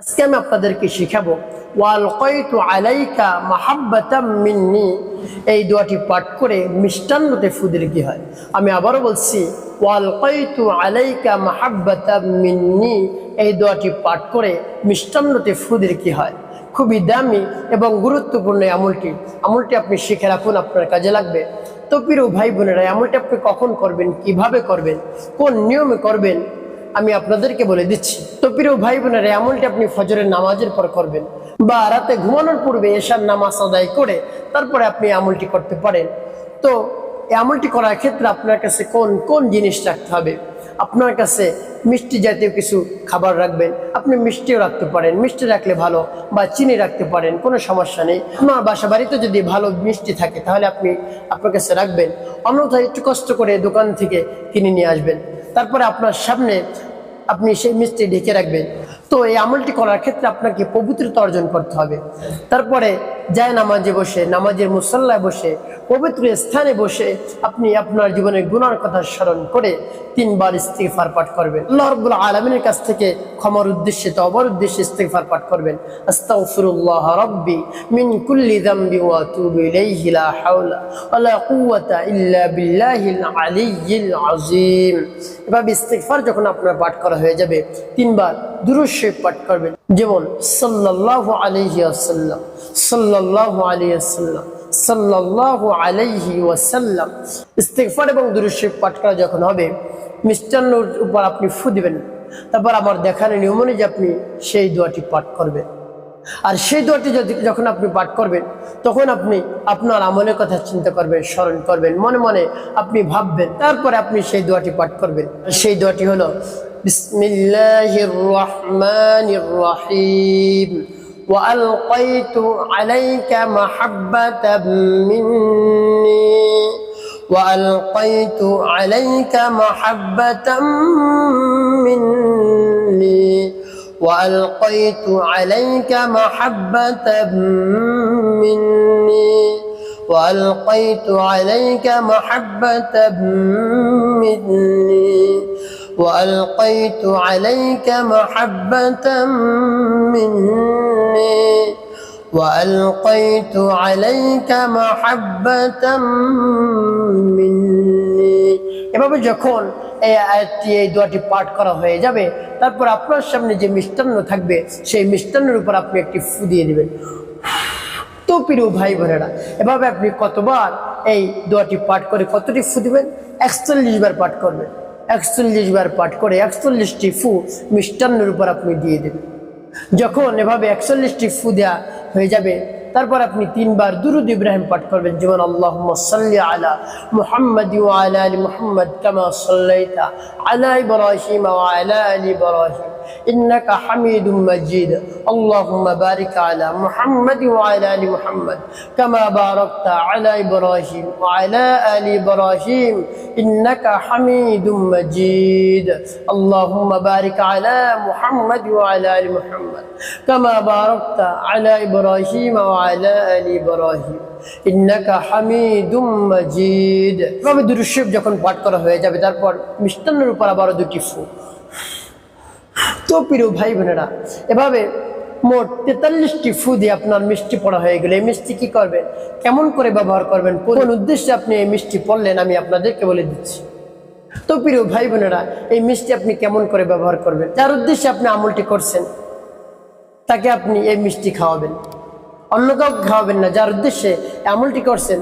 আজকে আমি আপনাদেরকে শিখাবো ওয়ালকাইতু আলাইকা মাহাব্বাতাম এই দোয়াটি পাঠ করে মিষ্টান্নতে ফুদের কি হয়? আমি আবারও বলছি ওয়ালকাইতু আলাইকা মাহাব্বাতাম মিন্নি এই দোয়াটি পাঠ করে মিষ্টান্নতে ফুদের কি হয়? খুবই দামি এবং গুরুত্বপূর্ণ আমলটি। আমলটি আপনি শিখে রাখুন, আপনার কাজে লাগবে। তো প্রিয় ভাই বোনেরা আমলটি আপনি কখন করবেন, কীভাবে করবেন, কোন নিয়মে করবেন, আমি আপনাদেরকে বলে দিচ্ছি। তো ভাই বোনেরা এই আমলটি আপনি ফজরের নামাজের পর করবেন বা রাতে ঘুমানোর পূর্বে এশার নামাজ আদায় করে তারপরে আপনি আমলটি করতে পারেন। তো এই আমলটি করার ক্ষেত্রে আপনার কাছে কোন কোন জিনিস রাখতে হবে? আপনার কাছে মিষ্টি জাতীয় কিছু খাবার রাখবেন, আপনি মিষ্টিও রাখতে পারেন, মিষ্টি রাখলে ভালো বা চিনি রাখতে পারেন, কোনো সমস্যা নেই। আপনার বাসা বাড়িতে যদি ভালো মিষ্টি থাকে, তাহলে আপনি আপনার কাছে রাখবেন। অন্যথায় একটু কষ্ট করে দোকান থেকে কিনে নিয়ে আসবেন। তারপরে আপনার সামনে আপনি সেই মিষ্টি ঢেকে রাখবেন। তো এই আমলটি করার ক্ষেত্রে আপনাকে পবিত্রতা অর্জন করতে হবে। তারপরে যায় নামাজে বসে, নামাজের মুসল্লায় বসে, পবিত্র স্থানে বসে আপনি আপনার জীবনের গুণার কথা স্মরণ করে তিনবার ইস্তিগফার পাঠ করবেন। আল্লাহ আলামিনের কাছ থেকে ক্ষমার উদ্দেশ্যে, তওবার উদ্দেশ্যে ইস্তিগফার পাঠ করবেন। আস্তাগফিরুল্লাহ রাব্বি মিন কুল্লি যামবি ওয়া ইলাইহি লা হাওলা ওয়ালা কুওয়াতা ইল্লা বিল্লাহিল আলিয়্যিল আযীম। এভাবে ইস্তিগফার যখন আপনার পাঠ করা হয়ে যাবে, তিনবার দুরূদ শরীফ পাঠ করবেন। যেমন, সাল্লাল্লাহু আলাইহি ওয়াসাল্লাম, সাল্লাল্লাহু আলাইহি ওয়াসাল্লাম, সাল্লাল্লাহু আলাইহি ওয়াসাল্লাম। ইস্তিগফার এবং দুরূদ শরীফ পাঠ করা যখন হবে মিষ্টান্নর উপর আপনি ফু দিবেন। তারপর আমার দেখানো নিয়ম অনুযায়ী আপনি সেই দোয়াটি পাঠ করবেন। আর সেই দোয়াটি যদি যখন আপনি পাঠ করবেন তখন আপনি আপনার আমলের কথা চিন্তা করবেন স্মরণ করবেন মনে মনে আপনি ভাববেন তারপরে আপনি সেই দোয়াটি পাঠ করবেন আর সেই দোয়াটি হলো বিসমিল্লাহির রহমানির রহিম وألقيت عليك محبة مني وألقيت عليك محبة مني وألقيت عليك محبة مني. وألقيت عليك محبة مني. وألقيت عليك محبة مني. وألقيت عليك محبة مني. এভাবে যখন এই আয়াতটি, এই দোয়াটি পাঠ করা হয়ে যাবে, তারপর আপনার সামনে যে মিষ্টান্ন থাকবে, সেই মিষ্টান্নের উপর আপনি একটি ফু দিয়ে দিবেন তো প্রিয় ভাই বোনেরা, এভাবে আপনি কতবার এই দোয়াটি পাঠ করে কতটি ফু দিবেন? একচল্লিশ বার পাঠ করবেন। একচল্লিশ বার পাঠ করে একচল্লিশটি ফু মিষ্টান্নের উপর আপনি দিয়ে দেবেন। যখন এভাবে একচল্লিশটি ফু দেওয়া হয়ে যাবে তারপর আপনি তিনবার দুরুদ ইব্রাহিম পাঠ করবেন, যেমন আল্লাহ সাল্লি আলা মুহাম্মদ আলা আলী মুহাম্মদ কামা সাল্লাইতা আলা ইব্রাহিম আলা আলী ইব্রাহিম। إنك حميد مجيد اللهم بارك على محمد وعلى آل محمد كما باركت على إبراهيم وعلى آل إبراهيم إنك حميد مجيد اللهم بارك على محمد وعلى آل محمد كما باركت على إبراهيم وعلى آل إبراهيم ইন্নাকা হামিদুম মাজিদ এভাবে দুরূদ শরীফ যখন পাঠ করা হয়ে যাবে তারপর মিষ্টান্নের উপর আবারও দুটি ফু তো প্রিয় ভাই বোনেরা, এভাবে মোট তেতাল্লিশটি ফু দিয়ে আপনার মিষ্টি পড়া হয়ে গেলে। এই মিষ্টি কি করবেন? কেমন করে ব্যবহার করবেন? কোন উদ্দেশ্যে আপনি এই মিষ্টি পড়লেন, আমি আপনাদেরকে বলে দিচ্ছি। তো প্রিয় ভাই বোনেরা, এই মিষ্টি আপনি কেমন করে ব্যবহার করবেন? যার উদ্দেশ্যে আপনি আমলটি করছেন, তাকে আপনি এই মিষ্টি খাওয়াবেন। অন্য কাউকে খাওয়াবেন না, যার উদ্দেশ্যে আমলটি করছেন,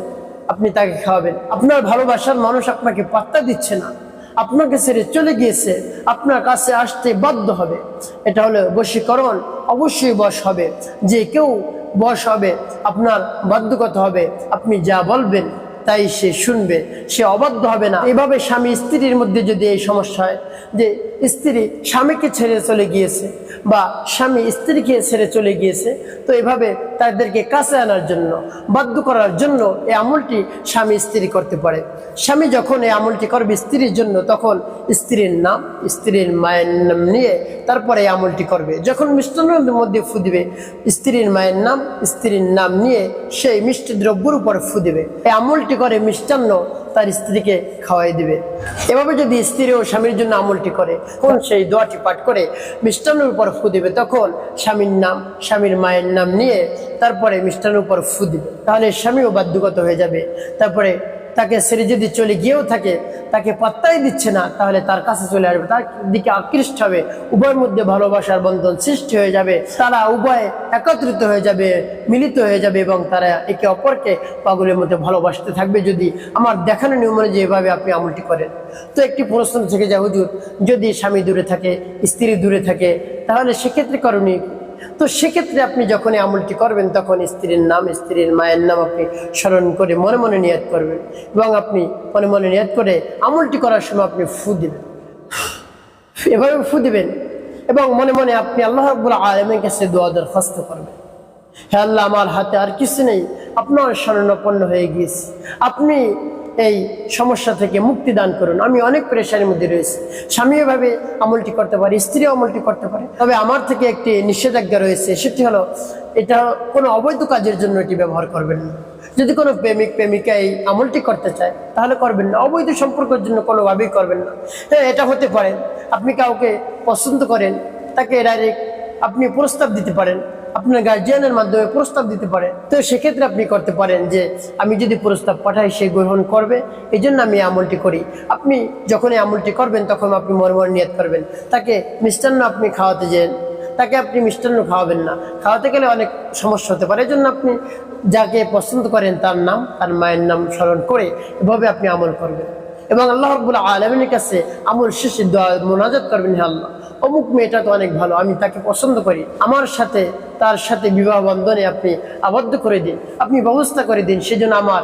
আপনি তাকে খাওয়াবেন। আপনার ভালোবাসার মানুষ আপনাকে পাত্তা দিচ্ছে না। আপনাকে ছেড়ে চলে গিয়েছে, আপনার কাছে আসতে বাধ্য হবে। এটা হলো বশীকরণ, অবশ্যই বস হবে। যে কেউ বস হবে, আপনার বাধ্যগত হবে। আপনি যা বলবেন, তাই সে শুনবে। সে অবাধ্য হবে না। এভাবে স্বামী স্ত্রীর মধ্যে যদি এই সমস্যা হয়, যে স্ত্রী স্বামীকে ছেড়ে চলে গিয়েছে বা স্বামী স্ত্রীকে ছেড়ে চলে গিয়েছে, তো এভাবে তাদেরকে কাছে আনার জন্য, বাধ্য করার জন্য এই আমলটি স্বামী স্ত্রী করতে পারে। স্বামী যখন এই আমলটি করবে স্ত্রীর জন্য, তখন স্ত্রীর নাম, স্ত্রীর মায়ের নাম নিয়ে তারপরে এই আমলটি করবে। যখন মিষ্টান্নের মধ্যে ফু দিবে, স্ত্রীর মায়ের নাম, স্ত্রীর নাম নিয়ে সেই মিষ্টি দ্রব্যের উপর ফু এই আমলটি করে মিষ্টান্ন তার স্ত্রীকে খাওয়াই দিবে। এভাবে যদি স্ত্রী ও স্বামীর জন্য আমলটি করে কোন সেই দোয়াটি পাঠ করে মিষ্টান্নের উপর ফু দিবে। তখন স্বামীর নাম, স্বামীর মায়ের নাম নিয়ে তারপরে মিষ্টান্নের উপর ফু দিবে। তাহলে স্বামীও বাধ্যগত হয়ে যাবে। তারপরে তাকে ছেড়ে যদি চলে গিয়েও থাকে, তাকে পাত্তাই দিচ্ছে না, তাহলে তার কাছে চলে আসবে। তার দিকে আকৃষ্ট হবে, উভয়ের মধ্যে ভালোবাসার বন্ধন সৃষ্টি হয়ে যাবে, তারা উভয় একত্রিত হয়ে যাবে, মিলিত হয়ে যাবে এবং তারা একে অপরকে পাগলের মধ্যে ভালোবাসতে থাকবে। যদি আমার দেখানো নিয়ম অনুযায়ী এভাবে আপনি আমলটি করেন। তো একটি প্রশ্ন থেকে যা হুজুর, যদি স্বামী দূরে থাকে, স্ত্রী দূরে থাকে, তাহলে সেক্ষেত্রে করণীয়? তো সেক্ষেত্রে আপনি যখন এই আমলটি করবেন, তখন স্ত্রীর নাম, স্ত্রীর মায়ের নাম আপনি স্মরণ করে মনে মনে নিয়াত করবেন এবং আপনি মনে মনে নিয়াত করে আমলটি করার সময় আপনি ফু দিবেন। এভাবে ফু দিবেন এবং মনে মনে আপনি আল্লাহ রব্বুল আলমের কাছে দোয়া দরখাস্ত করবেন। হ্যাঁ আল্লাহ, আমার হাতে আর কিছু নেই। আপনার স্মরণাপন্ন হয়ে গিয়েছি। আপনি এই সমস্যা থেকে মুক্তি দান করুন। আমি অনেক প্রেশারের মধ্যে রয়েছি। স্বামী এভাবে আমলটি করতে পারে স্ত্রী আমলটি করতে পারে। তবে আমার থেকে একটি নিষেধাজ্ঞা রয়েছে, সেটি হলো এটা কোনো অবৈধ কাজের জন্য এটি ব্যবহার করবেন না। যদি কোনো প্রেমিক, প্রেমিকা এই আমলটি করতে চায়, তাহলে করবেন না। অবৈধ সম্পর্কের জন্য কোনোভাবেই করবেন না। হ্যাঁ এটা হতে পারে। আপনি কাউকে পছন্দ করেন, তাকে ডাইরেক্ট আপনি প্রস্তাব দিতে পারেন। আপনার গার্জিয়ানের মাধ্যমে প্রস্তাব দিতে পারে। তো সেক্ষেত্রে আপনি করতে পারেন যে, আমি যদি প্রস্তাব পাঠাই, সে গ্রহণ করবে। এই জন্য আমি আমলটি করি। আপনি যখন এই আমলটি করবেন, তখন আপনি মনে নিয়ত করবেন। তাকে মিষ্টান্ন আপনি খাওয়াতে যেন। তাকে আপনি মিষ্টান্ন খাওয়াবেন না। খাওয়াতে গেলে অনেক সমস্যা হতে পারে। এই জন্য আপনি যাকে পছন্দ করেন, তার নাম, তার মায়ের নাম স্মরণ করে এভাবে আপনি আমল করবেন। এবং আল্লাহ রব্বুল আলমিনের কাছে আমল শেষে মোনাজাত করবেন, হে আল্লাহ। অমুক মেয়েটা তো অনেক ভালো, আমি তাকে পছন্দ করি। আমার সাথে, তার সাথে বিবাহ বন্ধনে আপনি আবদ্ধ করে দিন। আপনি ব্যবস্থা করে দিন সেজন্য আমার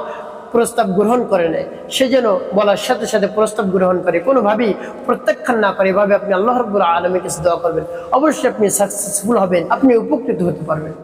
প্রস্তাব গ্রহণ করে নেয়। সে যেন বলার সাথে সাথে প্রস্তাব গ্রহণ করে। কোনোভাবেই প্রত্যাখ্যান না করে, এভাবে আপনি আল্লাহ রব্বুল আলমের কাছে করবেন। অবশ্যই আপনি সাকসেসফুল হবেন, আপনি উপকৃত হতে পারবেন।